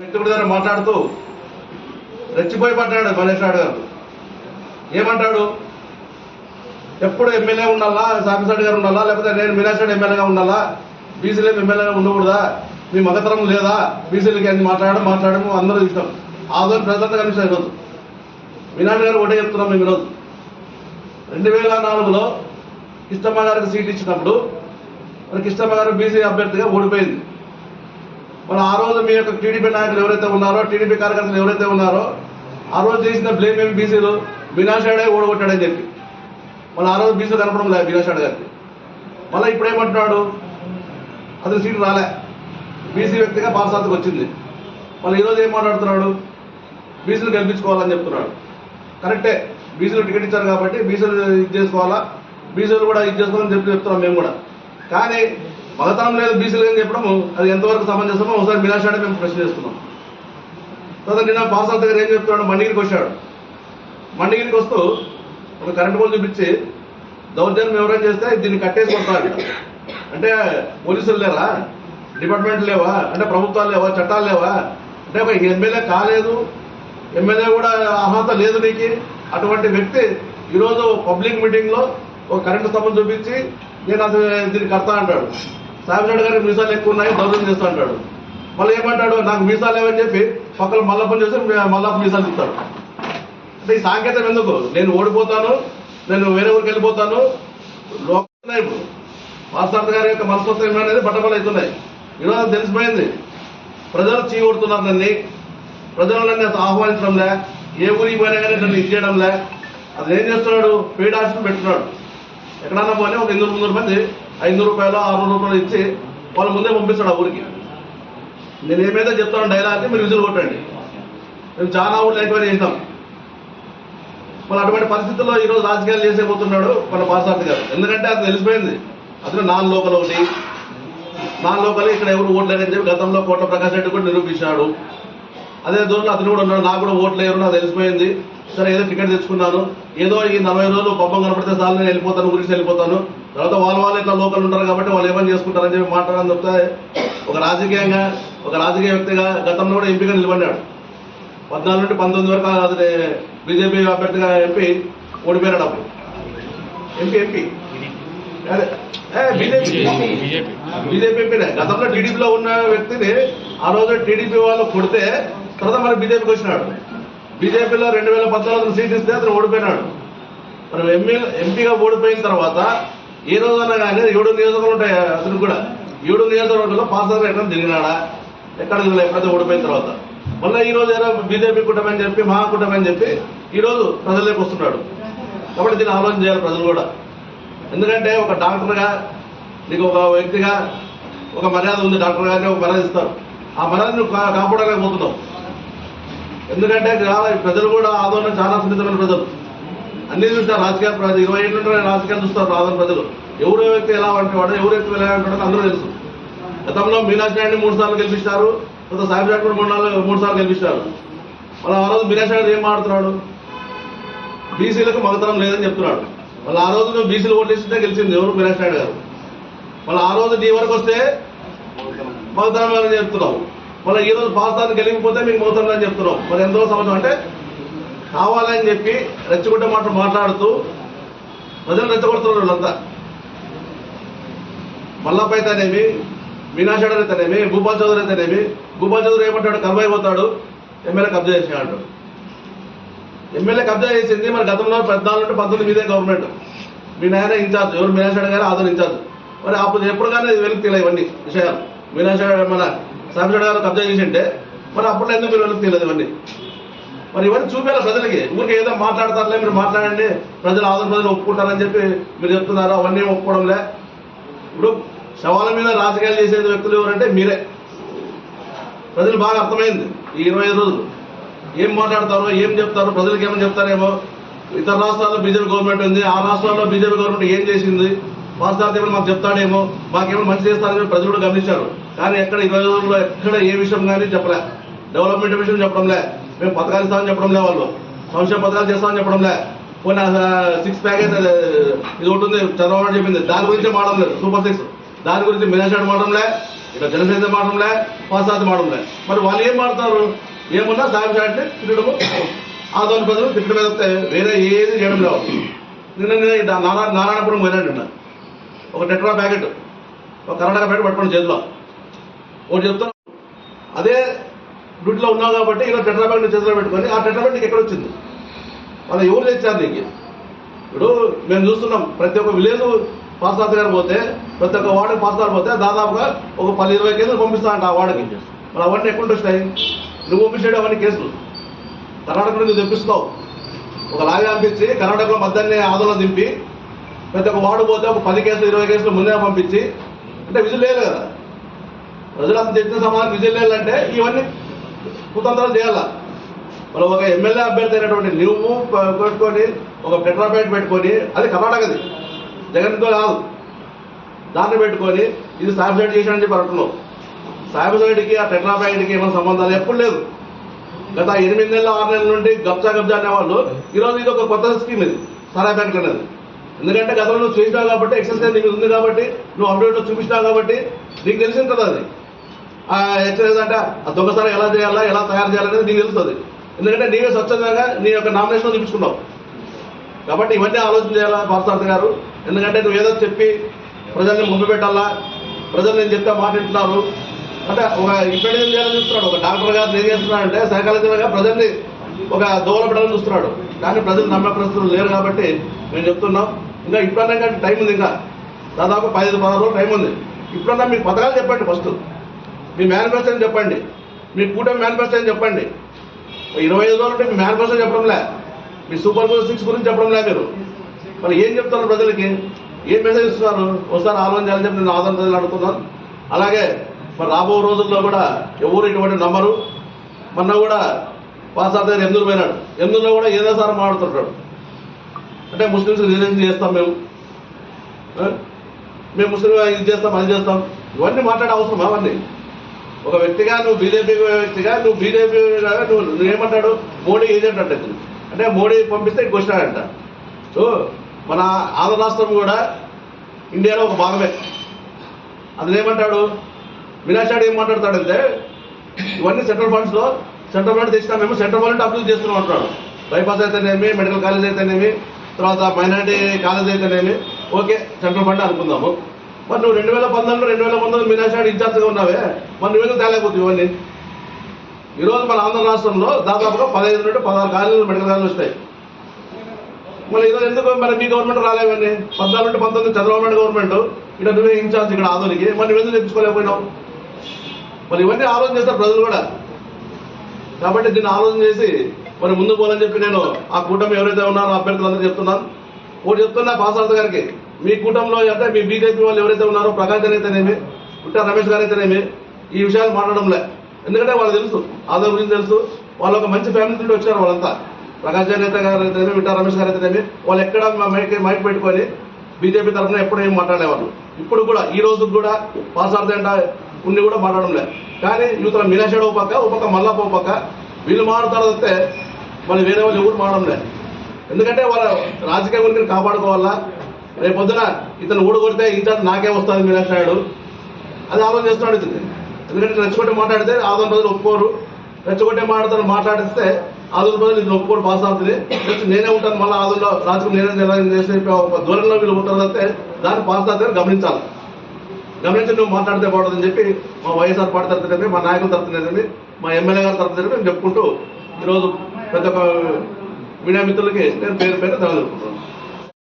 వ్యక్తి గారు మాట్లాడుతూ రెచ్చిపోయి పడ్డాడు గణేష్ నాయుడు గారు. ఏమంటాడు? ఎప్పుడు ఎమ్మెల్యే ఉండాలా? సాంబిరెడ్డి గారు ఉండాలా? లేకపోతే నేను మీనాక్షి ఎమ్మెల్యేగా ఉండాలా? బీసీలు ఎమ్మెల్యేగా ఉండకూడదా? మీ మగతరం లేదా? బీసీలకి అన్ని మాట్లాడడం మాట్లాడడం అందరూ ఇష్టం. ఆదోని ప్రజలంతా కనిపిస్తారు ఈరోజు. మీనాక్షి గారు ఒకటే చెప్తున్నాం మేము ఈరోజు. రెండు వేల నాలుగులో కృష్ణమ్మ గారికి సీట్ ఇచ్చినప్పుడు మరి కృష్ణమ్మ గారు బీసీ అభ్యర్థిగా ఓడిపోయింది. మన ఆ రోజు మీ యొక్క టీడీపీ నాయకులు ఎవరైతే ఉన్నారో టీడీపీ కార్యకర్తలు ఎవరైతే ఉన్నారో ఆ రోజు చేసిన బ్లేమ్ ఏమి బీసీలు? వినాశాడే ఓడగొట్టాడని చెప్పి. మళ్ళీ ఆ రోజు బీసీలు కనపడం లేదు వినాశాడు గారికి. మళ్ళీ ఇప్పుడు ఏమంటున్నాడు? అతని సీటు రాలే. బీసీ వ్యక్తిగా పాలసాతకు వచ్చింది. మళ్ళీ ఈరోజు ఏం మాట్లాడుతున్నాడు? బీసీలు గెలిపించుకోవాలని చెప్తున్నాడు. కరెక్టే. బీసీలు టికెట్ ఇచ్చారు కాబట్టి బీసీలు ఇది చేసుకోవాలా? బీసీలు కూడా ఇది చేసుకోవాలని చెప్పి చెప్తున్నాం మేము కూడా. కానీ మగతనం లేదు బీసీలు అని చెప్పడం అది ఎంతవరకు సమంజసమో ఒకసారి మిలాషాడే మేము ప్రశ్న చేస్తున్నాం. తర్వాత నిన్న పాసాల దగ్గర ఏం చెప్తున్నాడు? మండిగిరికి వచ్చాడు. మండిగిరికి వస్తూ ఒక కరెంట్ పోల్ చూపించి దౌర్జన్యం ఎవరైనా చేస్తే దీన్ని కట్టేసి కొడతారు అంటే. పోలీసులు లేరా? డిపార్ట్మెంట్ లేవా? అంటే ప్రభుత్వాలు లేవా? చట్టాలు లేవా? అంటే ఒక ఎమ్మెల్యే కాలేదు. ఎమ్మెల్యే కూడా అర్హత లేదు నీకు. అటువంటి వ్యక్తి ఈరోజు పబ్లిక్ మీటింగ్లో ఒక కరెంటు స్తంభం చూపించి నేను అది దీనికి కడతా అంటాడు. సాయినాయుడు గారికి మీసాలు ఎక్కువ ఉన్నాయి దౌర్జన్యం చేస్తా అంటాడు. మళ్ళీ ఏమంటాడు? నాకు మీసాలు లేవని చెప్పి పక్కన మల్లప్పని చేసి మల్లప్ప మీసాలు ఇస్తాడు అంటే ఈ సాంకేతం ఎందుకు? నేను ఓడిపోతాను నేను వేరే ఊరికి వెళ్ళిపోతాను. లోకల్ ఇప్పుడు మాస్టర్ గారి యొక్క మనస్తత్వం అనేది బట్టబలు అవుతున్నాయి. ఈరోజు తెలిసిపోయింది. ప్రజలు చీకొడుతున్నారు నన్ను. ప్రజలు నన్ను అసలు ఆహ్వానించడంలే ఏ ఊరికి పోయినా కానీ నన్ను ఇది చేయడంలే అది ఏం చేస్తున్నాడు? పెయిడ్ పెట్టున్నాడు ఎక్కడన్నా పోనీ ఒక ఎనిమిది ముందు మంది ఐదు రూపాయలు ఆరు రూపాయలు ఇచ్చి వాళ్ళ ముందే పంపిస్తాడు ఆ ఊరికి. నేను ఏమైతే చెప్తాను డైలాగ్ మీరు విజులు కొట్టండి. మేము చాలా ఊళ్ళు ఎంక్వైరీ చేసినాం. మళ్ళీ అటువంటి పరిస్థితుల్లో ఈరోజు రాజకీయాలు చేసేపోతున్నాడు మన పాసార్థి గారు. ఎందుకంటే అది తెలిసిపోయింది. అతను నాన్ లోకల్ ఒకటి నాన్ లోకల్ ఇక్కడ ఎవరు ఓట్లేరని చెప్పి గతంలో కోట్ల ప్రకాష్ రెడ్డి కూడా నిరూపించాడు. అదే దూరంలో అతను కూడా ఉన్నాడు నాకు కూడా ఓట్లు లేరు నాకు తెలిసిపోయింది. సరే ఏదో టికెట్ తెచ్చుకున్నాను. ఏదో ఈ నలభై రోజులు పబ్బం కనపడితే సార్ నేను వెళ్ళిపోతాను గురించి వెళ్ళిపోతాను. తర్వాత వాళ్ళ వాళ్ళు ఇట్లా లోకల్ ఉంటారు కాబట్టి వాళ్ళు ఏమని చేసుకుంటారని చెప్పి మాట్లాడని చెప్తే ఒక రాజకీయంగా ఒక రాజకీయ వ్యక్తిగా గతంలో కూడా ఎంపీగా నిలబడ్డాడు. పద్నాలుగు నుండి పంతొమ్మిది వరకు అతని బీజేపీ అభ్యర్థిగా ఎంపీ ఓడిపోయాడు అప్పుడు. MP MP. అదే. బీజేపీ ఎంపీనే. గతంలో టీడీపీలో ఉన్న వ్యక్తిని ఆ రోజు టీడీపీ వాళ్ళు కొడితే తర్వాత మరి బీజేపీకి వచ్చినాడు. బీజేపీలో రెండు వేల పద్నాలుగు సీట్ ఇస్తే అతను ఓడిపోయినాడు. మరి ఎంపీ ఎంపీగా ఓడిపోయిన తర్వాత ఈ రోజు అన్నా కానీ ఏడు నియోజకవర్గాలు ఉంటాయి అతను కూడా. ఏడు నియోజకవర్గంలో పాస్ ఎక్కడ తిరిగినాడా? ఎక్కడ దిగలే ఓడిపోయిన తర్వాత. మళ్ళీ ఈ రోజు ఏదో బీజేపీ కూటమి అని చెప్పి మహా అని చెప్పి ఈ రోజు ప్రజల్లోకి వస్తున్నాడు. కాబట్టి దీన్ని ఆలోచన చేయాలి ప్రజలు కూడా. ఎందుకంటే ఒక డాక్టర్గా నీకు ఒక వ్యక్తిగా ఒక మర్యాద ఉంది డాక్టర్ గారిని ఒక మర్యాద ఇస్తారు. ఆ మర్యాద నువ్వు కాపాడలేకపోతున్నావు. ఎందుకంటే చాలా ప్రజలు కూడా ఆందోళన చాలా సున్నితమైన ప్రజలు. అన్ని చూస్తారు రాజకీయ ప్రజలు ఇరవై ఏళ్ళు రాజకీయాలు చూస్తారు ఆందోళన ప్రజలు. ఎవరు వ్యక్తి ఎలా అంటాడు ఎవరు వ్యక్తి ఎలా అంటాడో అందరూ తెలుసు. గతంలో మీనాక్షి నాయుడిని మూడు సార్లు గెలిపిస్తారు తర్వాత సాహిబ్ కూడా మూడు నాలుగు మూడు సార్లు గెలిపిస్తారు. మళ్ళీ ఆ రోజు మీనాక్షి నాయుడు ఏం మాడుతున్నాడు బీసీలకు మగతనం లేదని చెప్తున్నాడు. మళ్ళీ ఆ రోజు నువ్వు బీసీలు ఓటేస్తుంటే గెలిచింది ఎవరు? మీనాక్షి నాయుడు గారు. మళ్ళీ ఆ రోజు నీ వరకు వస్తే మగతనం లేదని చెప్తున్నావు. మళ్ళీ ఈ రోజు పాస్తాన్ని గెలిగిపోతే మీకు మగతనం లేదని చెప్తున్నావు. మరి ఎంతో సంవత్సరం? అంటే కావాలని చెప్పి రెచ్చగొట్టే మాటలు మాట్లాడుతూ ప్రజలు రెచ్చగొడుతున్నారు వీళ్ళంతా. మల్లప్ప అయితేనేమి మీనాశాడర్ అయితేనేమి భూపాల్ చౌదరి అయితేనేమి భూపాల్ చౌదరి ఏమంటాడు? కబ్బాయి అయిపోతాడు. ఎమ్మెల్యే కబ్జా చేసేవాడు ఎమ్మెల్యే కబ్జా చేసింది మరి గతంలో పద్నాలుగు నుండి పంతొమ్మిది మీదే గవర్నమెంట్. మీ నాయన ఇన్ఛార్జ్ ఎవరు? మీనాశాడ గారు ఆదరణ ఇన్ఛార్జ్. మరి అప్పుడు ఎప్పుడు కానీ వెలికి తెలియదు ఇవన్నీ విషయాలు. మీనాశాడ మన సాంబశివరావు గారు కబ్జా చేసింటే మరి అప్పుడు ఎందుకు మీరు వెలికి తెలియదు ఇవన్నీ? మరి ఇవన్నీ చూపేలా ప్రజలకి. ఊరికి ఏదో మాట్లాడతారులే మీరు మాట్లాడండి. ప్రజలు ఆదరణ ప్రజలు ఒప్పుకుంటారని చెప్పి మీరు చెప్తున్నారు అవన్నీ ఒప్పుకోవడంలే. ఇప్పుడు శవాల మీద రాజకీయాలు చేసే వ్యక్తులు ఎవరంటే మీరే. ప్రజలు బాగా అర్థమైంది ఈ ఇరవై ఐదు రోజులు. ఏం మాట్లాడతారో ఏం చెప్తారో ప్రజలకు ఏమని చెప్తారేమో. ఇతర రాష్ట్రాల్లో బీజేపీ గవర్నమెంట్ ఉంది ఆ రాష్ట్రాల్లో బీజేపీ గవర్నమెంట్ ఏం చేసింది వాస్తవాలు ఏమైనా మాకు చెప్తాడేమో మాకేమైనా మంచి చేస్తారని ప్రజలు కూడా గమనించారు. కానీ ఎక్కడ ఇరవై రోజుల్లో ఎక్కడ ఏ విషయం కానీ చెప్పలే. డెవలప్మెంట్ విషయం చెప్పడంలే. మేము పథకాలు ఇస్తామని చెప్పడంలే వాళ్ళు. సంక్షేమ పథకాలు చేస్తామని చెప్పడం లే పోనీ సిక్స్ ప్యాకేజ్ ఇది ఒకటి ఉంది చంద్రబాబు చెప్పింది. దాని గురించి మాడడం లేదు. సూపర్ సిక్స్ దాని గురించి మినేషాడు మాడడం లే ఇక్కడ జనసేన మాడడం లే పాసాద్ మాడడం లే మరి వాళ్ళు ఏం మాడతారు ఏమున్నా సాయం సాయంటే తిట్టడము. తోని ప్రజలు తిట్టడం మీద వేరే ఏది చేయడం లేవు. నిన్న నిన్న నారా నారాయణపురం పోయినాడు నిన్న. ఒక టెట్రా ప్యాకెట్ ఒక కర్ణాటక ప్యాకెట్ పట్టుకుని చేతిలో ఒకటి చెప్తాను అదే డ్యూటీలో ఉన్నావు కాబట్టి ఇలా టెట్రాబ్యాగ్ ప్యాకెట్ చేతిలో పెట్టుకొని ఆ టెట్రాబ్యాగ్ నీకు ఎక్కడ వచ్చింది? వాళ్ళు ఎవరు తెచ్చారు నీకు? ఇప్పుడు మేము చూస్తున్నాం ప్రతి ఒక్క విలేజ్ పాస్తాత గారు పోతే ప్రతి ఒక్క వార్డుకి పాస్తాలు పోతే దాదాపుగా ఒక పది ఇరవై కేసులు పంపిస్తా అంట ఆ వార్డుకి. మరి అవన్నీ ఎక్కడ వచ్చినాయి? నువ్వు పంపించాడు అవన్నీ కేసులు. కర్ణాటక నువ్వు తెప్పిస్తావు ఒక లాగా పంపించి కర్ణాటకలో మధ్యాహ్నం ఆదోళన దింపి ప్రతి ఒక్క వార్డు పోతే ఒక పది కేసులు ఇరవై కేసులు ముందే పంపించి అంటే విజులు లేదు కదా. ప్రజలంతా చెప్పిన సమాధానం విజులు లేదంటే ఇవన్నీ కుతంత్రాలు చేయాలా? మరి ఒక ఎమ్మెల్యే అభ్యర్థి అయినటువంటి నువ్వు పెట్టుకొని ఒక పెట్రాపేట్ పెట్టుకొని అది కర్ణాటకది. జగన్తో కాదు. దాన్ని పెట్టుకొని ఇది సాయిబ్ సైడ్ చేశాడని చెప్పి అంటున్నావు. సాయిబ్ సైడ్కి ఆ టెట్రాపేట్కి ఏమైనా సంబంధాలు? ఎప్పుడు లేదు. గత ఎనిమిది నెలల ఆరు నెలల నుండి గబ్జా గబ్జా అనేవాళ్ళు. ఈరోజు ఇది ఒక కొత్త స్కీమ్ ఇది సారా బ్యాంక్ అనేది ఎందుకంటే గతంలో నువ్వు చేసినావు కాబట్టి ఎక్సర్సైజ్ నీకు ఉంది కాబట్టి నువ్వు అప్డేట్లో చూపించినావు కాబట్టి నీకు తెలిసి కదా అది. ఆ ఎక్సర్సైజ్ అంటే ఆ దొంగసారి ఎలా చేయాలా ఎలా తయారు చేయాలనేది నీకు తెలుస్తుంది. ఎందుకంటే నీవే స్వచ్ఛందంగా నీ యొక్క నామినేషన్ చూపించుకున్నావు కాబట్టి ఇవన్నీ ఆలోచన చేయాలా పార్థార్థ గారు? ఎందుకంటే నువ్వు ఏదో చెప్పి ప్రజల్ని ముందు పెట్టాలా? ప్రజలు నేను చెప్తే మాట్లాడుతున్నారు అంటే ఒక ఇప్పుడు ఏం చేయాలని చూస్తున్నాడు. ఒక డాక్టర్ గారు ఏం చేస్తున్నాడంటే సైకాలజీగా ప్రజల్ని ఒక దోవల పెట్టాలని చూస్తున్నాడు. కానీ ప్రజలు నమ్మే పరిస్థితులు లేరు కాబట్టి మేము చెప్తున్నాం. ఇంకా ఇప్పుడన్నా కానీ టైం ఉంది ఇంకా. దాదాపు పదిహేను పదహారు రోజులు టైం ఉంది. ఇప్పుడన్నా మీకు పథకాలు చెప్పండి ఫస్ట్. మీ మేనిఫెస్టో అని చెప్పండి. మీ కూటమి మేనిఫెస్టో అని చెప్పండి. ఇరవై ఐదు రోజులు మీ మేనిఫెస్టో చెప్పడంలే. మీ సూపర్ ఫోర్ సిక్స్ గురించి చెప్పడంలే మీరు. మరి ఏం చెప్తారు ప్రజలకి? ఏం మెసేజ్ ఇస్తున్నారు? ఒకసారి ఆలోచన చేయాలని చెప్పి నేను ఆదరణ ప్రజలు అడుగుతున్నాను. అలాగే మరి రాబో రోజుల్లో కూడా ఎవరు ఇటువంటి నమ్మరు? మొన్న కూడా పాసార్ దగ్గర ఎందుకు పోయినాడు. ఎందులో కూడా ఏదో సార్ మాట్లాడుతుంటాడు. అంటే ముస్లిమ్స్ రిజర్వేషన్ చేస్తాం మేము. మేము ముస్లిం ఇది చేస్తాం అది చేస్తాం. ఇవన్నీ మాట్లాడే అవసరం అవన్నీ? ఒక వ్యక్తిగా నువ్వు బీజేపీ వ్యక్తిగా నువ్వు బీజేపీ నువ్వు నువ్వేమంటాడు మోడీ ఏజెంట్ అంటే అంటే మోడీ పంపిస్తే ఇక్కడికి వచ్చినాడంట సో మన ఆంధ్ర రాష్ట్రం కూడా ఇండియాలో ఒక భాగమే. అతను ఏమంటాడు? వినాశాడు ఏం మాట్లాడతాడంటే ఇవన్నీ సెంట్రల్ ఫండ్స్లో సెంట్రల్ ఫండ్ తెచ్చినా మేము సెంట్రల్ ఫండ్ అభివృద్ధి చేస్తున్నాం అంటున్నాడు. బైపాస్ అయితేనేమి మెడికల్ కాలేజ్ అయితేనేమి తర్వాత మైనారిటీ కాలేజ్ అయితేనేమి. ఓకే సెంట్రల్ ఫండ్ అనుకుందాము. మరి నువ్వు రెండు వేల పంతొమ్మిది రెండు వేల పంతొమ్మిది మీనాశాడు ఇన్ఛార్జ్గా ఉన్నావే? మరి నువ్వెందుకు తేలేకపోతే ఇవన్నీ? ఈరోజు మన ఆంధ్ర రాష్ట్రంలో దాదాపుగా పదహైదు నుండి పదహారు కాలేజీలు మెడికల్ కాలేజీలు వస్తాయి. మరి ఈరోజు ఎందుకు మరి మీ గవర్నమెంట్ రాలేవన్నీ పద్నాలుగు నుండి పంతొమ్మిది చంద్రబాబు నాయుడు గవర్నమెంట్. ఇక్కడ నువ్వే ఇన్ఛార్జ్ ఇక్కడ ఆధునికి మరి నువ్వెందుకు తెచ్చుకోలేకపోయినావు? మరి ఇవన్నీ ఆలోచన చేస్తారు ప్రజలు కూడా. కాబట్టి దీన్ని ఆలోచన చేసి మరి ముందు పోలని చెప్పి నేను ఆ కూటమి ఎవరైతే ఉన్నారో అభ్యర్థులందరూ చెప్తున్నాను. ఒకటి చెప్తున్నా పాసార్థ గారికి. మీ కూటంలో అంటే మీ బీజేపీ వాళ్ళు ఎవరైతే ఉన్నారో ప్రకాష్ గారు అయితేనేమి రమేష్ గారు అయితేనేమి ఈ విషయాలు మాట్లాడడంలే. ఎందుకంటే వాళ్ళు తెలుసు ఆదాయం గురించి తెలుసు వాళ్ళు ఒక మంచి ఫ్యామిలీ నుండి వచ్చారు వాళ్ళంతా. ప్రకాష్ గారు అయితే గారు అయితేనేమి విట్టా రమేష్ గారు అయితేనేమి వాళ్ళు ఎక్కడ మైక్ మైక్ పెట్టుకొని బీజేపీ తరఫున ఎప్పుడు ఏం మాట్లాడేవాళ్ళు. ఇప్పుడు కూడా ఈ రోజు కూడా పాసార్థ అంటే ఉండి కూడా మాట్లాడడం లేదు కానీ యువతల మీనాషాడు ఓ పక్క ఓ పక్క మల్లప్ప ఓ పక్క వీళ్ళు మాట్లాడతారు వస్తే మళ్ళీ వేరే వాళ్ళు ఎవరు మాడడం లేదు ఎందుకంటే వాళ్ళ రాజకీయ ఉనికిని కాపాడుకోవాలా? రేపు పొద్దున ఇతను ఊడగొడితే ఇతను నాకే వస్తుంది మీనాక్షి నాయుడు అది ఆలోచన చేస్తున్నాడు ఇతను. ఎందుకంటే రెచ్చగొట్టి మాట్లాడితే ఆదోళన ప్రజలు ఒప్పుకోరు. రెచ్చగొట్టే మాట్లాడుతాను మాట్లాడిస్తే ఆదోళన ప్రజలు ఇతను ఒప్పుకోరు పాస్ అవుతుంది. నెక్స్ట్ నేనే ఉంటాను మళ్ళీ ఆదోళనలో రాజకీయం నేనే చేసే దూరంలో వీళ్ళు ఉంటారు అయితే దాన్ని పాస్ అవుతుంది గమనించాలి. గమనించి నువ్వు మాట్లాడితే బాగుంటుందని చెప్పి మా వైఎస్ఆర్ పార్టీ తరఫున మా నాయకుల తరఫున మా ఎమ్మెల్యే గారి తరఫున మేము చెప్పుకుంటూ ఈరోజు పెద్ద మీడియా మిత్రులకి నేను పేరు పేరు తెలియజేసుకుంటున్నాను